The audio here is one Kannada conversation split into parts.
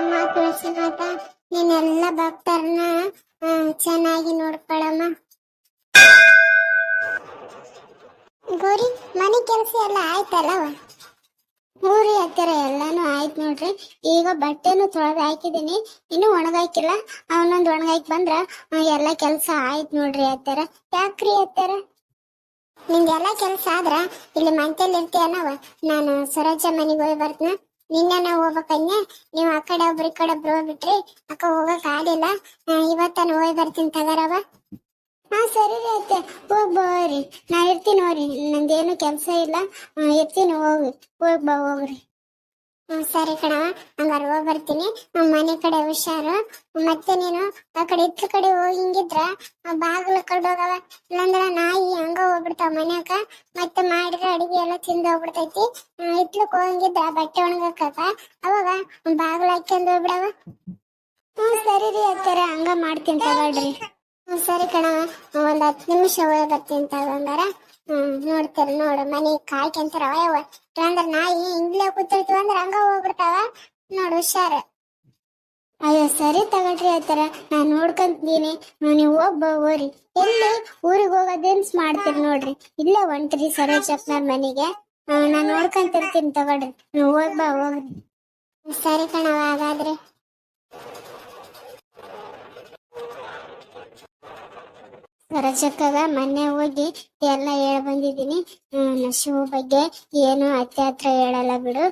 ಅಮ್ಮ ತುಳಸಿ ಮಾತ ನೀನೆಲ್ಲ ಭಕ್ತರನ್ನ ಚೆನ್ನಾಗಿ ನೋಡ್ಕೊಳ್ಳಮ್ಮ ಗೌರಿ, ಮನೆ ಕೆಲಸ ಎಲ್ಲ ಆಯ್ತಲ್ಲವ ಊರಿ ಹತ್ತಿರ ಎಲ್ಲಾನು ಆಯ್ತು ನೋಡ್ರಿ. ಈಗ ಬಟ್ಟೆನು ತೊಳೆದು ಹಾಕಿದೀನಿ. ಇನ್ನು ಒಣಗಾಕಿಲ್ಲ. ಅವನೊಂದು ಒಣಗಾಕಿ ಬಂದ್ರ ಎಲ್ಲ ಕೆಲಸ ಆಯ್ತು ನೋಡ್ರಿ ಹತ್ತಾರ. ಯಾಕ್ರಿ ಹತ್ತಾರ? ನಿಂದೆಲ್ಲ ಕೆಲಸ ಆದ್ರ ಇಲ್ಲಿ ಮಂತಲ್ಲಿ ಇರ್ತೀಯನವ ನಾನು ಸರೋಜ ಮನೆಗೆ ಹೋಗಿ ಬರ್ತನ. ನಿನ್ನೆ ಹೋಗ್ಬೇಕಂದ್ರೆ ನೀವು ಆ ಕಡೆ ಒಬ್ರು ಈ ಕಡೆ ಒಬ್ರು ಹೋಗ್ಬಿಟ್ರಿ, ಅಕ್ಕ ಹೋಗಕ್ ಆಗಿಲ್ಲ ಇವತ್ತನ ಹೋಗಿ ಬರ್ತೀನಿ ತಗರವ. ಹಾ, ಸರಿ ರೀ ಅತ್ತೆ. ಹೋಗ್ ಬರ್ರಿ ನಾ ಇರ್ತೀನಿ ಹೋಗ್ರಿ ನಂದೇನು ಕೆಲಸ ಇಲ್ಲ. ಇರ್ತೀನಿ ಹೋಗ್ ಬಾ, ಹೋಗ್ರಿ. ಹ್ಮ್, ಸರಿ ಕಣವ ಹಂಗಾರ ಹೋಗಿ ಬರ್ತೀನಿ. ಮನೆ ಕಡೆ ಹುಷಾರು. ಮತ್ತೆ ನೀನು ಆ ಕಡೆ ಇತ್ತ ಕಡೆ ಹೋಗಿಂಗಿದ್ರ ಬಾಗಿಲ ಕಡೆ ಹೋಗವ. ಇಲ್ಲಾಂದ್ರ ನಾಯಿ ಹಂಗ ಹೋಗ್ಬಿಡ್ತಾವ ಮನ್ಯಾಗ. ಮತ್ತೆ ಮಾಡಿದ್ರೆ ಅಡಿಗೆ ಎಲ್ಲ ತಿಂದು ಹೋಗ್ಬಿಡ್ತೈತಿ. ಇತ್ಲಕ್ ಹೋಗಿದ್ರ, ಬಟ್ಟೆ ಒಣಗಕ್ಕ. ಅವಾಗ ಬಾಗಿಲು ಹಾಕ್ಯಂದು ಹೋಗ್ಬಿಡವ. ಹ್ಮ್, ಸರಿ ರೀ ಅತ್ತಾರ ಹಂಗ ಮಾಡ್ತೀನಿ ತಗೊಳ್ರಿ. ಹ್ಮ್, ಸರಿ ಕಣವ ಒಂದ್ ಹತ್ತು ನಿಮಿಷ ಹೋಗಿ ಬರ್ತೀನಿ ತಗೊಂಡಾರ. ಹ್ಮ್ ನೋಡ್ತಾರೆ ನೋಡು. ಮನೆ ಕಾಯ್ಕೊಂತಾರ ಅವ ಅಂದ್ರ ನಾಯಿ ಹಿಂಗ್ಲೇ ಕೂತಿರ್ತೀವ ಅಂದ್ರ ಹಂಗ ಹೋಗ್ಬಿಡ್ತಾವ. ನೋಡು ಹುಷಾರ. ಅಯ್ಯೋ, ಸರಿ ತಗೊಳ್ರಿ ಆತರ ನಾನ್ ನೋಡ್ಕೊಂತೀನಿ. ನೀವು ಹೋಗ್ಬ ಹೋರಿ ಎಲ್ಲಿ? ಊರಿಗೆ ಹೋಗೋದೇನ್ಸ್ ಮಾಡ್ತೀರಿ ನೋಡ್ರಿ. ಇಲ್ಲೇ ಹೊಂಟ್ರಿ ಸರೋಜಪ್ಪನವ್ರ ಮನೆಗೆ. ನಾನ್ ನೋಡ್ಕೊಂತಿರ್ತೀನಿ ತಗೊಳ್ರಿ. ನೀವು ಹೋಗ್ ಬಾ ಹೋಗ್ರಿ. ಸರಿ ಕಣವ ಹಾಗಾದ್ರೆ. ರಜಕ್ಕಗ ಮೊನ್ನೆ ಹೋಗಿ ಎಲ್ಲ ಹೇಳ್ ಬಂದಿದ್ದೀನಿ. ಶಿವ ಬಗ್ಗೆ ಏನು ಅತ್ತೆ ಹತ್ರ ಹೇಳಲ್ಲ ಬಿಡು.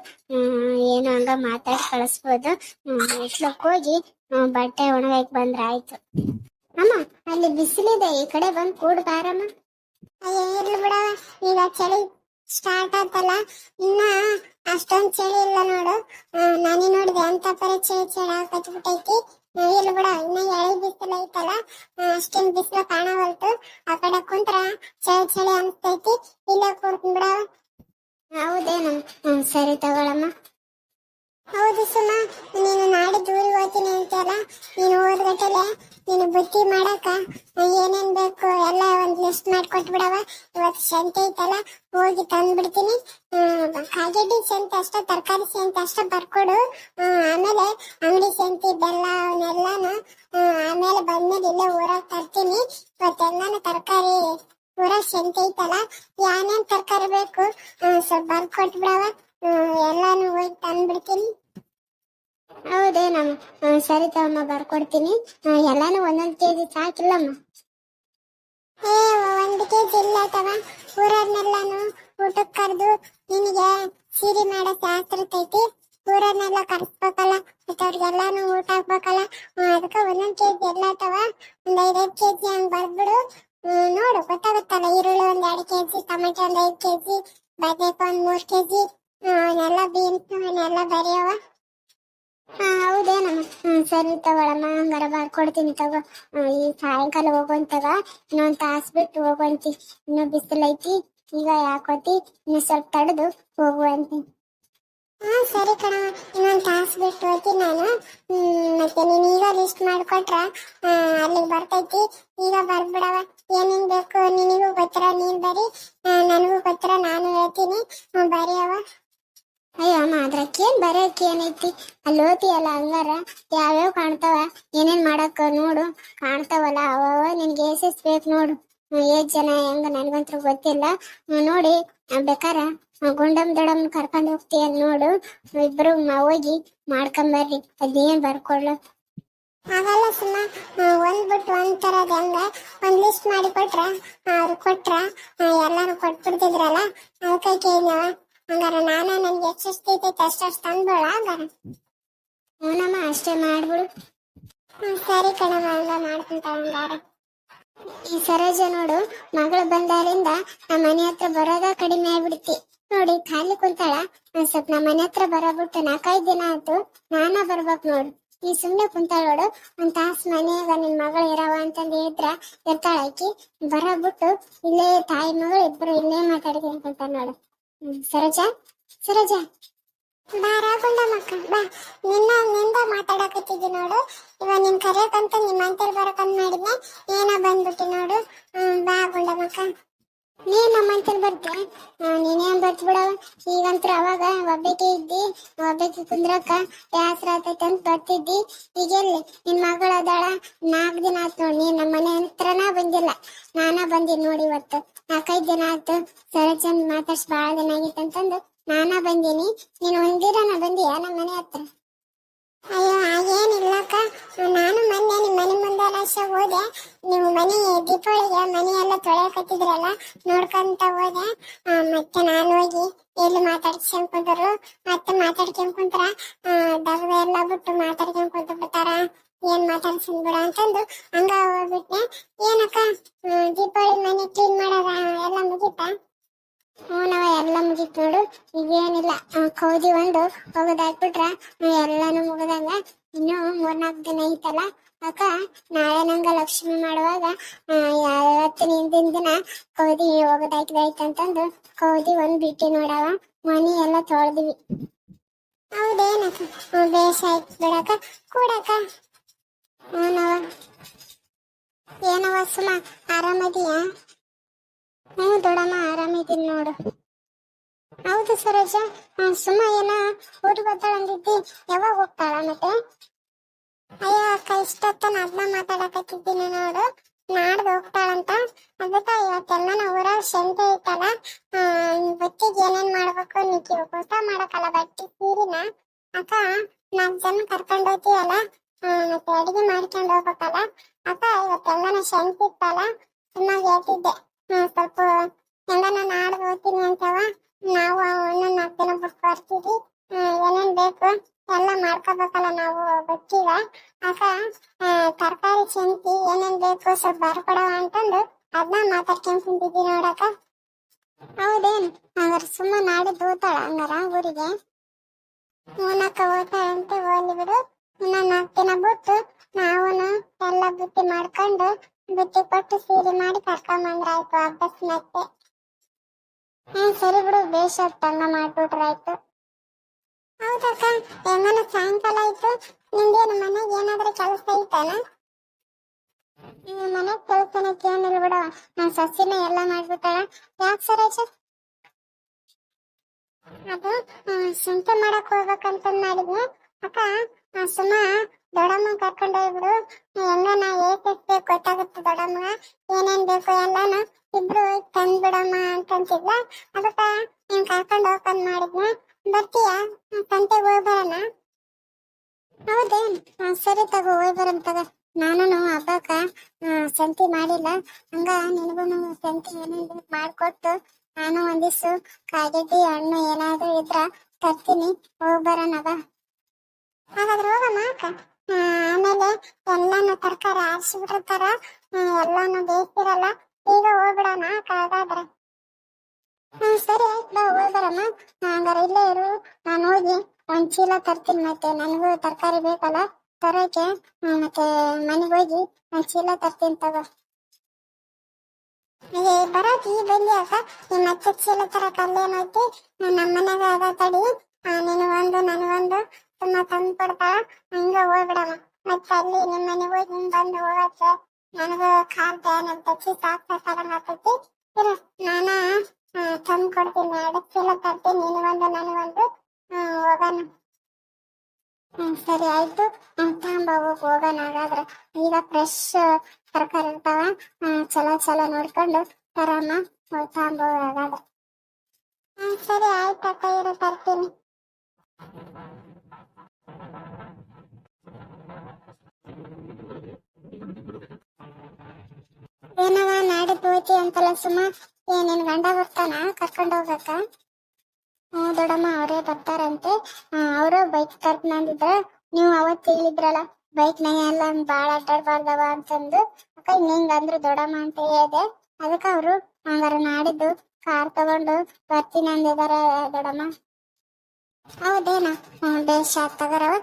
ಏನು ಹಂಗ ಮಾತಾಡಿ ಕಳಿಸ್ಬೋದು. ಇಟ್ಲಕ್ ಹೋಗಿ ಬಟ್ಟೆ ಒಣಗಾಕ್ ಬಂದ್ರ ಆಯ್ತು. ಅಮ್ಮ, ಅಲ್ಲಿ ಬಿಸಿಲಿದೆ. ಈ ಕಡೆ ಬಂದ್ ಕೂಡ್ ಬಾರಮ್ಮ. ಇರ್ಲಿ ಬಿಡವ ಈಗ ಚಳಿ ಸ್ಟಾರ್ಟ್ ಆತಲ್ಲ. ಇನ್ನ ಅಷ್ಟೊಂದ್ ಚಳಿ ಇಲ್ಲ ನೋಡು. ನಾನೇ ನೋಡಿದೆ, ಅಂತ ಪರಿ ಚಳಿ ಚಳಿ ಇಲ್ಲ ಬಿಡ ಇನ್ನ ಎಳೆ ಬಿಸಿಲು ಐತಲ್ಲ ಅಷ್ಟೇನ್ ಬಿಸಿಲು ಕಾಣವಲ್ತು. ಆ ಕಡೆ ಕುಂತ್ರ ಚಳಿ ಚಳಿ ಅನ್ಸ್ತೈತಿ ಇಲ್ಲೇ ಕೂರ್ತೀನಿ ಬಿಡ ಹೌದೇನು ಹ್ಮ್ ಸರಿ ತಗೊಳಮ್ಮ ಹೌದು ಸುಮ ನೀನು ನಾಡಿದ್ದು ಊರಿಗೆ ಹೋಗ್ತೀನಿ ಅಂತೀಯಲ್ಲ ನೀನು ಹೋದ್ಗಟ್ಟಲೆ ನೀನು ಬುತ್ತಿ ಮಾಡಕ ಏನೇನ್ ಬೇಕು ಎಲ್ಲ ಒಂದ್ ಲಿಸ್ಟ್ ಮಾಡ್ಕೊಟ್ ಬಿಡವ ಇವತ್ತು ಸಂತೆ ಐತಲ್ಲ ಹೋಗಿ ತಂದ್ಬಿಡ್ತೀನಿ ಕಾಗೆಡ್ಡಿ ಸಂತೆ ಅಷ್ಟ ತರಕಾರಿ ಸಂತೆ ಅಷ್ಟ ಬರ್ಕೊಡು ಹ್ಮ್, ಆಮೇಲೆ ಸಂತೆ ಬೆಲ್ಲ ಅವನ್ನೆಲ್ಲಾನು ಆಮೇಲೆ ಬಂದ್ಮೇಲೆ ಇಲ್ಲೇ ಊರಾಗ ತರ್ತೀನಿ. ಇವತ್ತೆಲ್ಲಾನು ತರಕಾರಿ ಊರಾಗ ಸಂತೆ ಐತಲ್ಲ, ಯಾನೇನ್ ತರಕಾರಿ ಬೇಕು ಸ್ವಲ್ಪ ಬರ್ಕೊಟ್ ಕೊಟ್ಬಿಡವ. ಎಲ್ಲಾನು ಹೋಗಿ ತಂದ್ಬಿಡ್ತೀನಿ. ಹೌದೇನಮ್ಮ? ಸರಿ ತಮ್ಮ ಬರ್ಕೊಡ್ತೀನಿ. ಎಲ್ಲಾನು ಒಂದೊಂದ್ ಕೆಜಿ ಸಾಕಿಲ್ಲಮ್ಮ. ಏ, ಒಂದು ಕೆಜಿ ಇಲ್ಲ ತವ ಊರನ್ನೆಲ್ಲಾನು ಊಟಕ್ಕೆ ಕರೆದು ನಿನಗೆ ಸೀರೆ ಮಾಡೋ ಶಾಸ್ತ್ರ ಊರನ್ನೆಲ್ಲ ಕರೆಸ್ಬೇಕಲ್ಲ ಮತ್ತೆ ಅವ್ರಿಗೆಲ್ಲಾನು ಊಟ ಹಾಕ್ಬೇಕಲ್ಲ. ಅದಕ್ಕೆ ಒಂದೊಂದ್ ಕೆಜಿ ಎಲ್ಲ ತವ ಒಂದ್ ಐದೈದು ಕೆಜಿ ಹಂಗ್ ಬರ್ಬಿಡು ಹ್ಮ್, ನೋಡು ಗೊತ್ತಾಗುತ್ತಲ್ಲ ಈರುಳ್ಳಿ ಒಂದ್ ಎರಡು ಕೆಜಿ ಟೊಮೆಟೊ ಒಂದ್ ಐದು ಕೆಜಿ ಬದನೆಕಾಯಿ ಒಂದ್ ಮೂರ್ ಕೆಜಿ. ಅವನ್ನೆಲ್ಲ ಬೀನ್ಸ್ ಅವನ್ನೆಲ್ಲ ಬರೆಯವ. ಹೌದೇನಮ್ಮ? ಹ್ಮ್ ಸರಿ ತಗೊಳಮ್ಮ ಹಂಗಾರ ಬರ್ಕೊಡ್ತೀನಿ ತಗೋ. ಈ ಸಾಯಂಕಾಲ ಹೋಗುವಂತಾಗ ಇನ್ನೊಂದ್ ತಾಸ್ ಬಿಟ್ಟು ಹೋಗುವಂತಿ ಇನ್ನು ಬಿಸಿಲೈತಿ. ಈಗ ಯಾಕೋತಿ ಇನ್ನು ಸ್ವಲ್ಪ ತಡೆದು ಹೋಗುವಂತಿ ಹಾ, ಸರಿ ಕಣ. ಇನ್ನೊಂದು ತಾಸ್ ಬಿಟ್ಟು ಹೋಗ್ತೀನಿ ನಾನು ಮತ್ತೆ ನೀನು ಈಗ ಲಿಸ್ಟ್ ಮಾಡ್ಕೊಟ್ರ ಅಲ್ಲಿ ಅಲ್ಲಿಗೆ ಬರ್ತೈತಿ. ಈಗ ಬರ್ಬಿಡವ ಏನೇನ್ ಬೇಕು ನಿನಗೂ ಗೊತ್ತಿರ, ನೀನು ಬರಿ. ನನಗೂ ಗೊತ್ತಿರ, ನಾನು ಹೇಳ್ತೀನಿ. ಬರಿ ಬರೀ ಅವ ಅಯ್ಯೋ ಅದ್ರಕ್ಕೇನ್ ಬರೋಕೆ ಏನೈತಿ? ಅಲ್ಲಿ ಓದ್ತಿಯಲ್ಲ ಹಂಗಾರ. ಯಾವ್ಯಾವ ಕಾಣ್ತಾವ? ಏನೇನ್ ಮಾಡಕ್ ನೋಡು. ಕಾಣ್ತಾವಲ್ಲ ಅವ ನಿನ್ಗೆ ಎಸ್ ಬೇಕು ನೋಡು. ಎಷ್ಟು ಜನ ಹೆಂಗ ನನಗಂತೂ ಗೊತ್ತಿಲ್ಲ. ನೋಡಿ ಬೇಕಾರ? ಗುಂಡಮ್ ದಡಮ್ ಕರ್ಕೊಂಡ್ ಹೋಗ್ತೀಯ ನೋಡು. ಇಬ್ರು ಹೋಗಿ ಮಾಡ್ಕೊಂಬರ್ರಿ ಅದೇನ್ ಬರ್ಕೊಳ್ಳ ಆಗಲ್ಲ ಸುಮ್ಮ ಒಂದ್ ಬಿಟ್ಟು ಒಂದ್ ತರದ್ ಹೆಂಗ? ಒಂದ್ ಲಿಸ್ಟ್ ಮಾಡಿ ಕೊಟ್ರ? ಅವ್ರು ಕೊಟ್ರ? ಎಲ್ಲಾರು ಕೊಟ್ಬಿಡ್ತಿದ್ರಲ್ಲ? ಅದಕ್ಕೆ ಕೇಳಿನವ ಹಂಗಾರ ನಾನ ನನ್ಗೆ ಎಷ್ಟೆಷ್ಟು ಐತೈತೆ ಅಷ್ಟಷ್ಟು ತಂದ್ಬೋಳ ಹಂಗಾರ ಹ್ಞೂನಮ್ಮ ಅಷ್ಟೇ ಮಾಡ್ಬಿಡು. ಸರಿ ಕಣವ ಹಂಗ ಮಾಡ್ಕೊಂತ ಹಂಗಾರ ಈ ಸರೋಜ ನೋಡು ಮಗಳು ಬಂದಾರಿಂದ ನಮ್ಮ ಮನೆ ಹತ್ರ ಬರೋದ ಕಡಿಮೆ ಆಗ್ಬಿಡ್ತಿ. ನೋಡಿ, ಖಾಲಿ ಕುಂತಾಳ. ಸ್ವಲ್ಪ ನಮ್ಮ ಮನೆ ಹತ್ರ ಬರೋಬಿಟ್ಟು ನಾಲ್ಕೈದು ದಿನ ಆಯ್ತು. ನಾನ ಬರ್ಬೇಕು ನೋಡು. ಈ ಸುಮ್ನೆ ಕುಂತಾಳ ನೋಡು. ಒಂದ್ ತಾಸ್ ಮನೆಯಾಗ ನಿನ್ ಮಗಳು ಇರವ ಅಂತಂದ್ ಹೇಳಿದ್ರ ಇರ್ತಾಳ ಆಕಿ. ಬರೋಬಿಟ್ಟು ಇಲ್ಲೇ ತಾಯಿ ಮಗಳು ಇಬ್ರು ಇಲ್ಲೇ ಅಂತ ನೋಡು. ಹ್ಮ್, ಸರೋಜ? ಸರೋಜ? ಬಾರ ಗುಂಡ ಮಕ್ಕ, ಬಾ. ನಿನ್ನ ನಿಂದ ಮಾತಾಡಕತ್ತಿದ್ದಿ ನೋಡು. ಇವ ನಿನ್ ಕರೆಯಕಂತ ನಿಮ್ ಅಂತೇಳಿ ಬರಕಂತ ಮಾಡಿದ್ನೆ. ಏನ ಬಂದ್ಬಿಟ್ಟಿ ನೋಡು. ಹ್ಮ್, ಬಾ ಗುಂಡ ಮಕ್ಕ ನೀ ನಮ್ಮಂತಲ್ಲಿ ಬರ್ತೆ ನೀನೇನ್ ಬರ್ತ ಬಿಡವ ಈಗಂತ್ರ ಅವಾಗ ಒಬ್ಬಕ್ಕೆ ಇದ್ದಿ ಒಬ್ಬಕ್ಕೆ ಕುಂದ್ರಕ್ಕ ಬ್ಯಾಸ್ರ ಆತೈತೆ ಅಂತ ಬರ್ತಿದ್ದಿ. ಈಗ ಎಲ್ಲಿ? ನಿನ್ ಮಗಳ ಅದಾಳ, ನಾಲ್ಕು ದಿನ ಆಯ್ತು ನೋಡಿ, ನೀನ್ ನಮ್ಮ ಮನೆ ಹತ್ರನ ಬಂದಿಲ್ಲ. ನಾನ ಬಂದಿನಿ ನೋಡಿ ಇವತ್ತು. ನಾಲ್ಕೈದು ದಿನ ಆಯ್ತು. ಸರ ಚಂದ್ ಮಾತಾಡ್ಸ್ ಭಾಳ ದಿನ ಆಗಿತ್ತು ಅಂತಂದು ನಾನ ಬಂದೀನಿ. ನೀನು ಒಂದಿರನ ಬಂದಿಯಾ ನಮ್ಮ ಮನೆ ಹತ್ರ? ಅಯ್ಯೋ, ಹಾಗೇನಿಲ್ಲಕ್ಕ. ನಾನು ಮೊನ್ನೆ ನಿಮ್ಮ ಮನೆ ಮುಂದೆ ಲಕ್ಷ ಹೋದೆ. ನಿಮ್ಮ ಮನೆ, ದೀಪಾವಳಿಗೆ ಮನೆ ಎಲ್ಲ ತೊಳೆಯಕತ್ತಿದ್ರಲ್ಲ, ನೋಡ್ಕೊಂತ ಹೋದೆ. ಮತ್ತೆ ನಾನು ಹೋಗಿ ಎಲ್ಲಿ ಮಾತಾಡ್ಸ್ಕೊಂಡ್ ಕುಂತರು ಮತ್ತೆ ಮಾತಾಡ್ಕೊಂಡ್ ಕುಂತ್ರ ದಗದ ಎಲ್ಲ ಬಿಟ್ಟು ಮಾತಾಡ್ಕೊಂಡ್ ಕುಂತ ಬಿಡ್ತಾರ? ಏನ್ ಮಾತಾಡ್ಸಿನ್ ಬಿಡ ಅಂತಂದು ಹಂಗ ಹೋಗ್ಬಿಟ್ಟೆ ಏನಕ್ಕ ದೀಪಾವಳಿ ಮನೆ ಕ್ಲೀನ್ ಮಾಡೋದ? ಎಲ್ಲ ಮುಗೀತಾ? ಹ್ಞೂ, ನಾವು ಎಲ್ಲ ಮುಗೀತು ನೋಡು. ಈಗೇನಿಲ್ಲ ಕೌದಿ ಒಂದು ಹೋಗೋದಾಕ್ಬಿಟ್ರ ಎಲ್ಲಾನು ಮುಗದಂಗ ಇನ್ನು ಮೂರ್ನಾಲ್ಕು ದಿನ ಐತಲ್ಲ. ಅಕ್ಕ, ನಾಳೆ ಲಕ್ಷ್ಮಿ ಮಾಡುವಾಗ ಯಾವತ್ತಿನ ಹಿಂದಿನ ದಿನ ಕೌದಿ ಹೋಗೋದಾಯ್ತಂತಂದು ಕೌದಿ ಒಂದ್ ಬಿಟ್ಟಿ ನೋಡವ. ಮನಿ ಎಲ್ಲ ತೊಳೆದ್ವಿ. ಹೌದೇನಕ್ಕ? ಬೇಷ್ ಆಯ್ತು ಬಿಡಕ್ಕ. ಕೂಡಕ್ಕ. ಹ್ಞೂನವ ಏನವ ಸುಮ ಆರಾಮದಿಯಾ ಹ್ಞೂ ದೊಡಮ್ಮ ಆರಾಮಿದ್ದೀನಿ ನೋಡು. ಹೌದು ಸರೋಜ ಆ, ಸುಮ್ಮ ಏನ ಊರು ಬರ್ತಾಳ ಯಾವಾಗ ಹೋಗ್ತಾಳ ಮತ್ತೆ? ಅಯ್ಯೋ ಅಕ್ಕ ಇಷ್ಟೊತ್ತ ಅದನ್ನ ಮಾತಾಡಕತ್ತಿದ್ದೀನಿ ನೋಡು. ನಾಡ್ದು ಹೋಗ್ತಾಳಂತ. ಅದಕ್ಕ ಇವತ್ತೆಲ್ಲ ನಾವು ಊರಾಗ ಶಂತೆ ಐತಲ್ಲ ಬಟ್ಟಿಗೆ ಏನೇನ್ ಮಾಡ್ಬೇಕು ನಿಕ್ಕಿ ಹೊಸ ಮಾಡಕ್ಕಲ್ಲ ಬಟ್ಟಿ ಸೀರಿನ. ಅಕ್ಕ ನಾಲ್ಕು ಜನ ಕರ್ಕೊಂಡು ಹೋಗ್ತೀವಲ್ಲ ಮತ್ತೆ ಅಡಿಗೆ ಮಾಡ್ಕೊಂಡು ಹೋಗ್ಬೇಕಲ್ಲ. ಅಕ್ಕ ಇವತ್ತೆಲ್ಲನ ಶಂತೆ ಇತ್ತಲ್ಲ ಸುಮ್ಮ ಹೇಳ್ತಿದ್ದೆ. ಸ್ವಲ್ಪ ಹೆಂಗನ ನಾಡ್ದು ಹೋಗ್ತೀನಿ ಅಂತವ. ನಾವು ಒಂದೊಂದ್ ನಾಲ್ಕು ದಿನ ಬಿಟ್ಟು ಬರ್ತೀವಿ. ಏನೇನ್ ಬೇಕು ಎಲ್ಲ ಮಾಡ್ಕೋಬೇಕಲ್ಲ ನಾವು ಬಟ್ಟಿಗ. ಆಗ ತರಕಾರಿ ಶಂತಿ ಏನೇನ್ ಬೇಕು ಸ್ವಲ್ಪ ಬರ್ಕೊಡವ ಅಂತಂದು ಅದನ್ನ ಮಾತಾಡ್ಕೊಂಡ್ ಕುಂತಿದ್ವಿ ನೋಡಕ ಹೌದೇನ್? ಹಂಗಾರ ಸುಮ್ಮ ನಾಡಿದ್ದು ಹೋಗ್ತಾಳ ಹಂಗಾರ ಊರಿಗೆ. ಮೂನಕ್ಕ ಹೋಗ್ತಾಳಂತೆ ಹೋಗ್ಲಿ ಬಿಡು. ಇನ್ನ ನಾಲ್ಕು ದಿನ ಬಿಟ್ಟು ನಾವು ಎಲ್ಲ ಬುತ್ತಿ ಮಾಡ್ಕೊಂಡು ಬುತ್ತಿ ಕೊಟ್ಟು ಸೀರೆ ಮಾಡಿ ಕರ್ಕೊಂಬಂದ್ರಾಯ್ತು ಅಭ್ಯಾಸ ಮತ್ತೆ ಹ್ಮ್, ಸರಿ ಬಿಡು ಬೇಷತ್ ತಂಗ ಮಾಡ್ಬಿಟ್ರ ಆಯ್ತು ಹೌದಕ್ಕ ಏನಾನ ಸಾಯಂಕಾಲ ಆಯ್ತು, ನಿಂದೇನು ಮನೆಗೆ ಏನಾದ್ರೂ ಕೆಲಸ ಐತಾನ? ಮನೆ ಕೆಲಸನ ಏನಿಲ್ಲ ಬಿಡು. ನನ್ ಸಸಿನ ಎಲ್ಲ ಮಾಡ್ಬಿಟ್ಟಾಳ. ಯಾಕೆ ಸರೋಜ? ಅದು ಸಂತೆ ಮಾಡಕ್ ಹೋಗ್ಬೇಕಂತ ಮಾಡಿದ್ನಿ. ಅಕ್ಕ ಸುಮ್ಮ ದೊಡ್ಡಮ್ಮ ಕರ್ಕೊಂಡ್ ಹೋಗ್ಬಿಡು. ಬೇಕು ಎಲ್ಲಾನ ಇಬ್ರು ತಂದ್ಬಿಡಮ್ಮ ತಂದ್ ಬಿಡಮ್ಮ ಅಂತಂತಿದ್ಲ. ಅದಕ್ಕ ನೀನ್ ಕರ್ಕೊಂಡ್ ಓಪನ್ ಮಾಡಿದ್ನ. ಬರ್ತೀಯ? ಸಂತೆಗೆ ಹೋಗಿ ಬರೋಣ. ಹೌದೇನ್ ಸರಿ ತಗೋ, ಹೋಗಿ ಬರೋಣ ತಗೋ. ನಾನು ಹಬ್ಬಕ್ಕ ಸಂತಿ ಮಾಡಿಲ್ಲ. ಹಂಗ ನಿನಗೂ ಸಂತಿ ಏನೇನು ಮಾಡ್ಕೊಟ್ಟು ನಾನು ಒಂದಿಸು ಕಾಗೆಡ್ಡಿ, ಹಣ್ಣು ಏನಾದ್ರೂ ಇದ್ರ ತರ್ತೀನಿ. ಹೋಗಿ ಬರೋಣ, ಬಾ. ಹಾಗಾದ್ರೆ ಹೋಗಮ್ಮ ಅಕ್ಕ. ಆಮೇಲೆ ಎಲ್ಲಾನು ತರಕಾರಿ ಆರಿಸಿಬಿಟ್ಟಿರ್ತಾರ ಎಲ್ಲಾನು ಬೇಯಿಸಿರಲ್ಲ ಈಗ ಹೋಗ್ಬಿಡೋಣ ಹಾಗಾದ್ರೆ ಹ್ಮ್, ಸರಿ ಆಯ್ತು ಬಾ, ಹೋಗ್ಬರಮ್ಮ. ಹಂಗಾರೆ ಇಲ್ಲೇ ಇರು. ನಾನು ಹೋಗಿ ಒಂದ್ ಚೀಲ ತರ್ತೀನಿ ಮತ್ತೆ ನನಗೂ ತರಕಾರಿ ಬೇಕಲ್ಲ, ತರೋಕೆ. ಮತ್ತೆ ಮನೆಗೆ ಹೋಗಿ ಒಂದ್ ಚೀಲ ತರ್ತೀನಿ ತಗೋ. ಏ ಬರೋದು ಈ ಬಂದಿ ಅಕ್ಕ. ಈ ಮತ್ತೆ ಚೀಲ ತರಕ ಅಲ್ಲೇನೈತಿ ನಮ್ಮ ಮನೆಗ ಅದ ತಡಿ. ಒಂದು ನನಗೊಂದು ತುಂಬಾ ತಂದು ಕೊಡ್ತಾಳ ಹಂಗ ಹೋಗ್ಬಿಡಮ್ಮ. ಮತ್ತೆ ಅಲ್ಲಿ ನಿಮ್ಮ ಮನೆಗೆ ಹೋಗಿ ಬಂದು ಹೋಗತ್ತೆ ನನಗೂ ಕಾಲ್ ಏನಂತ ಚೀತ ಆಗ್ತೈತಿ ಇರು ನಾನ ತಂದು ಕೊಡ್ತೀನಿ ಎರಡು ಚೀಲ ತರ್ತೀನಿ ನಿನಗೊಂದು ನನಗೊಂದು ಹೋಗೋಣ. ಸರಿ ಆಯ್ತು. ಹ್ಮ್, ತಗೊಂಬ ಹೋಗೋಣ ಹಾಗಾದ್ರೆ. ಈಗ ಫ್ರೆಶ್ ತರಕಾರಿ ಇರ್ತಾವ. ಚಲೋ ಚಲೋ ನೋಡ್ಕೊಂಡು ತರಮ್ಮ ಹೋಗ್ ತಗೊಂಬ ಹಾಗಾದ್ರೆ ಸರಿ ಆಯ್ತು ಅಕ್ಕ ಇರು ತರ್ತೀನಿ ಏನವ ಹೋಯ್ತಿ ಅಂತಲ್ಲ ಸುಮ್ಮ ಏನೇನ್ ಗಂಡ ಬರ್ತಾನ? ಕರ್ಕೊಂಡು ಹೋಗಕ್ಕ ದೊಡ್ಡಮ್ಮ, ಅವರೇ ಬರ್ತಾರಂತೆ. ಅವರು ಬೈಕ್ ತರ್ಕೊಂಡ್ಬಂದಿದ್ರ ನೀವು ಅವತ್ತು ಹೇಳಿದ್ರಲ್ಲ ಬೈಕ್ ಎಲ್ಲ ಬಾಳ ಅಡ್ಡಾಡ್ಬಾರ್ದವ ಅಂತಂದು. ಅಕ್ಕ ಹಿಂಗ ಅಂದ್ರು ದೊಡ್ಡಮ್ಮ ಅಂತ ಹೇಳಿದೆ. ಅದಕ್ಕೆ ಅವರು ಹಂಗಾರ ನಾಡಿದ್ದು ಕಾರ್ ತಗೊಂಡು ಬರ್ತೀನಿ ಅಂದಿದಾರೆ ದೊಡ್ಡಮ್ಮ. ಹೌದೇನಾ? ಹ್ಮ್, ಬೇಷ್ ತಗರವ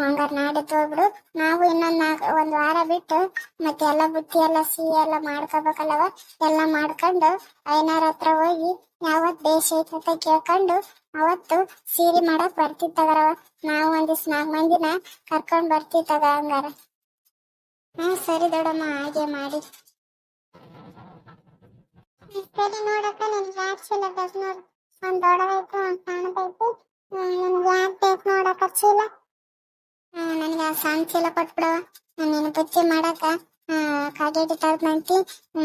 ಹಂಗಾರ ನಾಡಿದ್ದು ಹೋಗ್ಬಿಡು ನಾವು ಇನ್ನೊಂದ್ ಒಂದು ವಾರ ಬಿಟ್ಟು ಮತ್ತೆ ಎಲ್ಲ ಬುತ್ತಿ ಎಲ್ಲ ಸಿಹಿ ಎಲ್ಲ ಮಾಡ್ಕೋಬೇಕಲ್ಲವ ಎಲ್ಲ ಮಾಡ್ಕೊಂಡು ಐನಾರ ಹತ್ರ ಹೋಗಿ ಯಾವತ್ ದೇಶ ಐತೆ ಅಂತ ಕೇಳ್ಕೊಂಡು ಅವತ್ತು ಸೀರೆ ಮಾಡಕ್ ಬರ್ತಿತ್ ತಗರವ ನಾವು ಒಂದಿವ್ಸ ನಾಲ್ಕು ಮಂದಿನ ಕರ್ಕೊಂಡ್ ಬರ್ತಿ ತಗ ಹಂಗಾರ. ಹಾ ಸರಿ ದೊಡಮ್ಮ, ಹಾಗೆ ಮಾಡಿ. ಸರಿ ನೋಡಕ್ಕ ನಿನ್ ಒಂದ್ ದೊಡ್ಡದೈತಿ ಒಂದ್ ನಿನ್ಗೆ ಯಾಕೆ ಬೇಕು ನೋಡಕ್ಕ ಚೀಲ? ನನಗೆ ಸಣ್ಣ ಚೀಲ ಕೊಟ್ಬಿಡವ ನೀನು ಬುತ್ತಿ ಮಾಡಕ ಕಾಗೇಟಿ ತರ್ದಂತಿ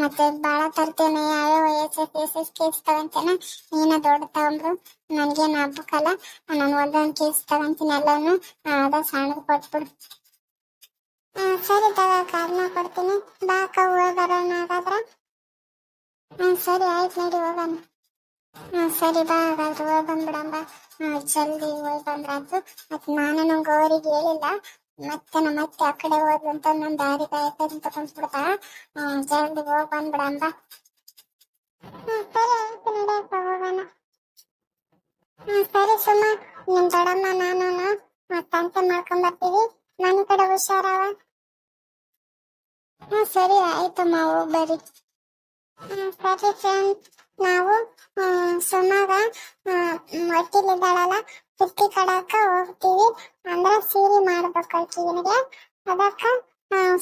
ಮತ್ತೆ ಬಾಳ ತರ್ತೇನೆ. ಯಾವ್ಯಾವ S S S S case ತಗೊಂತೇನೆ ನೀನ ದೊಡ್ಡ ತಗೊಂಡ್ರು ನನ್ಗೇನು ಹಬ್ಬಕ್ಕಲ್ಲ, ನಾನು ಒಂದೊಂದು ಕೇಸ್ ತಗೊಂತೀನಿ ಎಲ್ಲಾನು ಅದ ಸಣ್ಣದು ಕೊಟ್ಬಿಡು. ಆ ಸರಿ ತಗ ಕಾರ್ನ ಕೊಡ್ತೀನಿ. ಬಾ ಅಕ್ಕ ಹ್ಮ್, ಸರಿ, ಆಯ್ತು ನೋಡಿ, ಹೋಗೋಣ. ಸರಿ ಬಾ ಹಾಗಾದ್ರೆ ಹೋಗಿ ಜಲ್ದಿ ಹೋಗಿ ಬಂದ್ರಾಯ್ತು. ಮತ್ ನಾನು ಗೌರಿಗೆ ಹೇಳಿಲ್ಲ. ಮತ್ತೆ ನಮ್ಮ ಅತ್ತೆ ಆ ಕಡೆ ಹೋದ್ಲು ಅಂತ ನನ್ ದಾರಿ ಕಾಯಕಂತ ಕುಂತ್ಬಿಡ್ತಾ ಹ್ಮ್ ಜಲ್ದಿ ಹೋಗಿ ಬಂದ್ಬಿಡಂಬ ಸರಿ ಹೋಗೋಣ. ಹ್ಮ್ ಸರಿ ಸುಮ್ಮ ನಿಮ್ ದೊಡಮ್ಮ ನಾನು ತಂತೆ ಮಾಡ್ಕೊಂಡ್ ಬರ್ತೀವಿ. ಕಡೆ ಹುಷಾರವ? ಹಾ ಸರಿ ಆಯ್ತಮ್ಮ ಹೋಗ್ ಬರ್ರಿ. ಹ್ಮ್, ಸರಿ ಫ್ರೆಂಡ್ಸ್ ನಾವು ಸುಮಾರ ಹೊಟ್ಟಿಲಿದ್ದಾಳಲ್ಲ ಪುಟ್ಟಿ ಕಡಾಕ ಹೋಗ್ತೀವಿ. ಅಂದ್ರೆ ಸೀರೆ ಮಾಡ್ಬೇಕು ಇವನಿಗೆ ಅದಕ್ಕ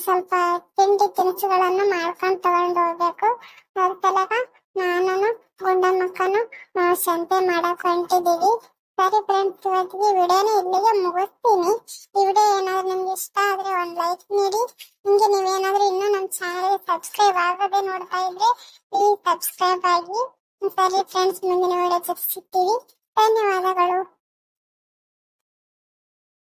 ಸ್ವಲ್ಪ ತಿಂಡಿ ತಿನಿಸುಗಳನ್ನು ಮಾಡ್ಕೊಂಡ್ ತಗೊಂಡ್ ಹೋಗ್ಬೇಕು. ಅದ್ರ ಸಲಗ ನಾನು ಗುಂಡಮ್ಮಕ್ಕನು ಸಂತೆ ಮಾಡಕ್ ಹೊಂಟಿದೀವಿ ಸರಿ ಫ್ರೆಂಡ್ಸ್ ಇವತ್ತಿಗೆ ವಿಡಿಯೋನ ಇಲ್ಲಿಗೆ ಮುಗಿಸ್ತೀನಿ. ಈ ವಿಡಿಯೋ ಏನಾದ್ರು ನಿಮ್ಗೆ ಇಷ್ಟ ಆದ್ರೆ ಒಂದು ಲೈಕ್ ನೀಡಿ. ನಿಮ್ಗೆ ನೀವೇನಾದ್ರೂ ಇನ್ನೂ ನಮ್ಮ ಚಾನಲ್ ಸಬ್ಸ್ಕ್ರೈಬ್ ಆಗದೆ ನೋಡ್ತಾ ಇದ್ರೆ ಪ್ಲೀಸ್ ಸಬ್ಸ್ಕ್ರೈಬ್ ಆಗಿ. ಸರಿ ಫ್ರೆಂಡ್ಸ್ ಮುಂದಿನ ವಿಡಿಯೋ ಸಿಗ್ತೀವಿ. ಧನ್ಯವಾದಗಳು.